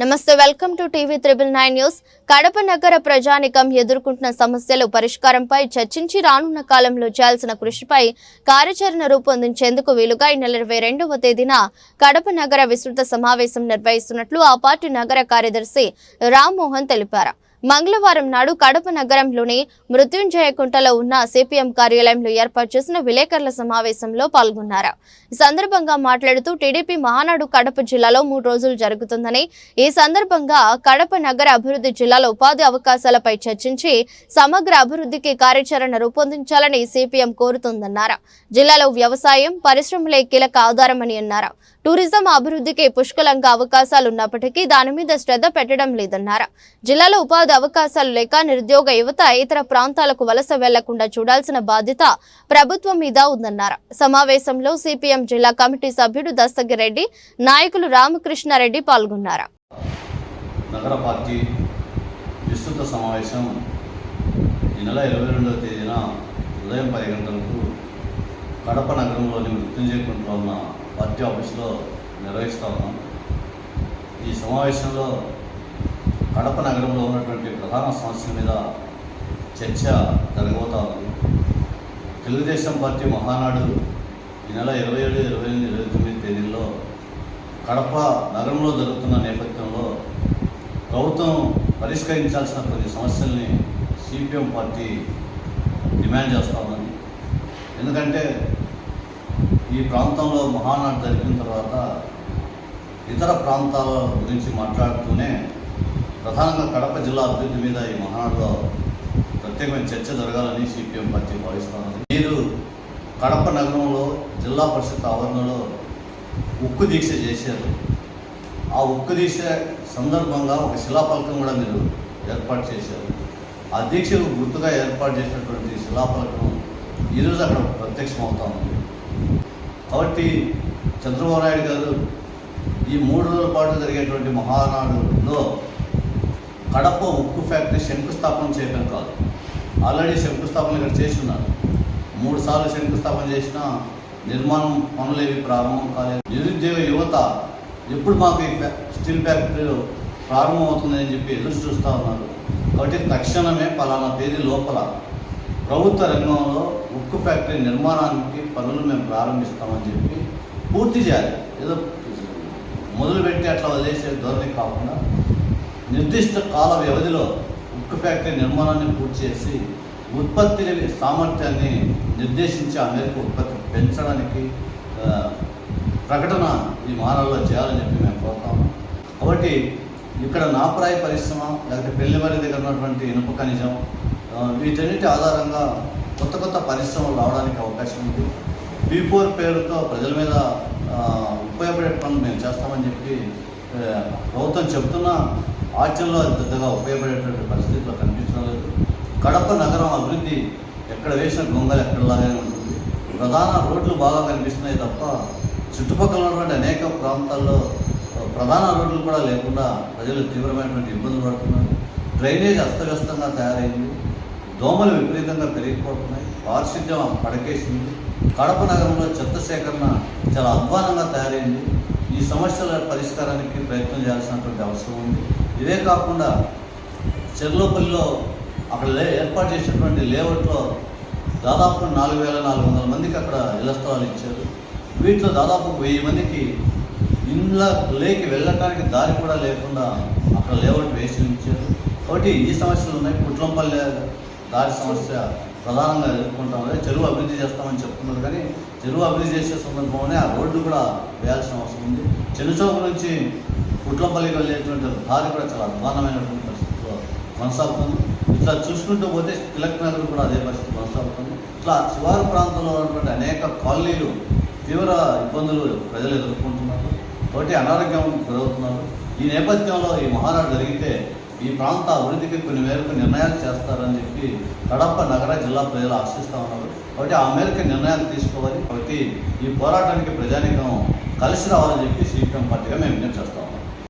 నమస్తే welcome to TV triple nine news. Kadapa నగర ప్రజానికం ఎదుర్కొంటున్న సమస్యలు పరిష్కారంపై చర్చించి రానున్న కాలంలో చేయాల్సిన కృషిపై కార్యాచరణ రూపొందించేందుకు వీలుగా ఈ నెల ఇరవై రెండవ తేదీన కడప నగర విస్తృత సమావేశం నిర్వహిస్తున్నట్లు ఆ పార్టీ నగర కార్యదర్శి రామ్మోహన్ తెలిపారు. మంగళవారం నాడు కడప నగరంలోని మృత్యుంజయ కుంటలో ఉన్న సిపిఎం కార్యాలయంలో ఏర్పాటు చేసిన విలేకరుల సమావేశంలో పాల్గొన్నారు. ఈ సందర్భంగా మాట్లాడుతూ టీడీపీ మహానాడు కడప జిల్లాలో మూడు రోజులు జరుగుతుందని ఈ సందర్భంగా కడప నగర అభివృద్ధి జిల్లాలో ఉపాధి అవకాశాలపై చర్చించి సమగ్ర అభివృద్ధికి కార్యాచరణ రూపొందించాలని సిపిఎం కోరుతుందన్నారు. జిల్లాలో వ్యవసాయం పరిశ్రమలే కీలక ఆధారమని అన్నారు. టూరిజం అభివృద్ధికి పుష్కలంగా అవకాశాలు ఉన్నప్పటికీ దాని మీద శ్రద్ధ పెట్టడం లేదన్నారు. జిల్లాలో ఉపాధి అవకాశాలు లేక నిరుద్యోగ యువత ఇతర ప్రాంతాలకు వలస వెళ్ళకుండా చూడాల్సిన బాధ్యత ప్రభుత్వం మీద ఉందన్నారు. సమావేశంలో సిపిఎం జిల్లా కమిటీ సభ్యుడు దస్తగిరెడ్డి నాయకులు రామకృష్ణారెడ్డి పాల్గొన్నారు. నగర పార్టీ విస్తృత సమావేశం ఈ నెల ఇరవై రెండవ తేదీన ఉదయం పది గంటలకు కడప నగరంలోని మృత్యుంజయకుంటలో ఉన్న పార్టీ ఆఫీస్లో నిర్వహిస్తా ఉన్నాం. ఈ సమావేశంలో కడప నగరంలో ఉన్నటువంటి ప్రధాన సమస్యల మీద చర్చ జరగబోతా ఉంది. తెలుగుదేశం పార్టీ మహానాడు ఈ నెల ఇరవై ఏడు ఇరవై ఎనిమిది ఇరవై తొమ్మిది తేదీల్లో కడప నగరంలో జరుగుతున్న నేపథ్యంలో ప్రభుత్వం పరిష్కరించాల్సిన కొన్ని సమస్యల్ని సిపిఎం పార్టీ డిమాండ్ చేస్తా ఉందని ఎందుకంటే ఈ ప్రాంతంలో మహానాడు జరిగిన తర్వాత ఇతర ప్రాంతాల గురించి మాట్లాడుతూనే ప్రధానంగా కడప జిల్లా అభివృద్ధి మీద ఈ మహానాడులో ప్రత్యేకమైన చర్చ జరగాలని సిపిఎం పార్టీ భావిస్తున్నారు మీరు కడప నగరంలో జిల్లా పరిషత్ ఆవరణలో ఉక్కు దీక్ష చేశారు. ఆ ఉక్కు దీక్ష సందర్భంగా ఒక శిలాఫలకం కూడా మీరు ఏర్పాటు చేశారు. ఆ దీక్షకు గుర్తుగా ఏర్పాటు చేసినటువంటి శిలాఫలకం ఈరోజు అక్కడ ప్రత్యక్షమవుతా ఉంది. కాబట్టి చంద్రబాబు నాయుడు గారు ఈ మూడు రోజుల పాటు జరిగేటువంటి మహానాడులో కడప ఉక్కు ఫ్యాక్టరీ శంకుస్థాపన చేయడం కాదు. ఆల్రెడీ శంకుస్థాపన ఇక్కడ చేసి ఉన్నారు. మూడు సార్లు శంకుస్థాపన చేసిన నిర్మాణం పనులేవి ప్రారంభం కాలేదు. నిరుద్యోగ యువత ఎప్పుడు మాకు ఈ స్టీల్ ఫ్యాక్టరీలు ప్రారంభమవుతుందని చెప్పి ఎదురు చూస్తూ ఉన్నారు. కాబట్టి తక్షణమే పలానా తేదీ లోపల ప్రభుత్వ రంగంలో ఉక్కు ఫ్యాక్టరీ నిర్మాణానికి పనులు మేము ప్రారంభిస్తామని చెప్పి పూర్తి చేయాలి. ఏదో మొదలుపెట్టి అట్లా వదిలేసే ధోరణి కాకుండా నిర్దిష్ట కాల వ్యవధిలో ఉక్కు ఫ్యాక్టరీ నిర్మాణాన్ని పూర్తి చేసి ఉత్పత్తి సామర్థ్యాన్ని నిర్దేశించి ఆ మేరకు ఉత్పత్తి పెంచడానికి ప్రకటన ఈ మానవుల్లో చేయాలని చెప్పి మేము కోరుతాము కాబట్టి ఇక్కడ నాపరాయి పరిశ్రమ లేకపోతే పెళ్ళివారి దగ్గర ఉన్నటువంటి ఇనుప ఖనిజం వీటన్నిటి ఆధారంగా కొత్త కొత్త పరిశ్రమలు రావడానికి అవకాశం ఉంది. బీ ఫోర్ పేరుతో ప్రజల మీద ఉపయోగపడే పనులు మేము చేస్తామని చెప్పి ప్రభుత్వం చెప్తున్నా ఆచరణలో అది పెద్దగా ఉపయోగపడేటువంటి పరిస్థితిలో కనిపించడం లేదు. కడప నగరం అభివృద్ధి ఎక్కడ వేసిన గొంగలు ఎక్కడలాగానే ఉంటుంది. ప్రధాన రోడ్లు బాగా కనిపిస్తున్నాయి తప్ప చుట్టుపక్కల ఉన్నటువంటి అనేక ప్రాంతాల్లో ప్రధాన రోడ్లు కూడా లేకుండా ప్రజలు తీవ్రమైనటువంటి ఇబ్బందులు పడుతున్నారు. డ్రైనేజ్ అస్తవ్యస్తంగా తయారైంది. దోమలు విపరీతంగా పెరిగిపోతున్నాయి. పారిశుద్ధ్యం పడకేసింది. కడప నగరంలో చెత్త సేకరణ చాలా అధ్వానంగా తయారైంది. ఈ సమస్యల పరిష్కారానికి ప్రయత్నం చేయాల్సినటువంటి అవసరం ఉంది. ఇదే కాకుండా చెర్లోపల్లిలో అక్కడ లే ఏర్పాటు చేసినటువంటి లేఅవుట్లో దాదాపు నాలుగు వేల నాలుగు వందల మందికి అక్కడ ఇళ్ళ స్థలాలు ఇచ్చారు. వీటిలో దాదాపు వెయ్యి మందికి ఇండ్ల లేకి వెళ్ళటానికి దారి కూడా లేకుండా అక్కడ లేఅవుట్ వేసి ఉంచారు. కాబట్టి ఈ సమస్యలు ఉన్నాయి. కుట్లంపల్లి దారి సమస్య ప్రధానంగా ఎదుర్కొంటాం. చెరువు అభివృద్ధి చేస్తామని చెప్తున్నారు. కానీ చెరువు అభివృద్ధి చేసే సందర్భంలోనే ఆ రోడ్డు కూడా వేయాల్సిన అవసరం ఉంది. చెనుచౌక నుంచి కుట్లంపల్లికి వెళ్ళేటువంటి దారి కూడా చాలా అధ్వానమైనటువంటి పరిస్థితిలో కొనసాగుతుంది. ఇట్లా చూసుకుంటూ పోతే తిలక్ నగర్ కూడా అదే పరిస్థితి కొనసాగుతుంది. ఇట్లా శివారు ప్రాంతంలో ఉన్నటువంటి అనేక కాలనీలు తీవ్ర ఇబ్బందులు ప్రజలు ఎదుర్కొంటున్నారు. కాబట్టి అనారోగ్యం గురవుతున్నారు. ఈ నేపథ్యంలో ఈ మహానాడు జరిగితే ఈ ప్రాంత అభివృద్ధికి కొన్ని మేరకు నిర్ణయాలు చేస్తారని చెప్పి కడప నగర జిల్లా ప్రజలు ఆశిస్తూ ఉన్నారు. కాబట్టి ఆ మేరకు నిర్ణయాలు తీసుకోవాలి. కాబట్టి ఈ పోరాటానికి ప్రజానికం కలిసి రావాలని చెప్పి సిపిఎం పార్టీగా మేము విజ్ఞప్తి చేస్తాం.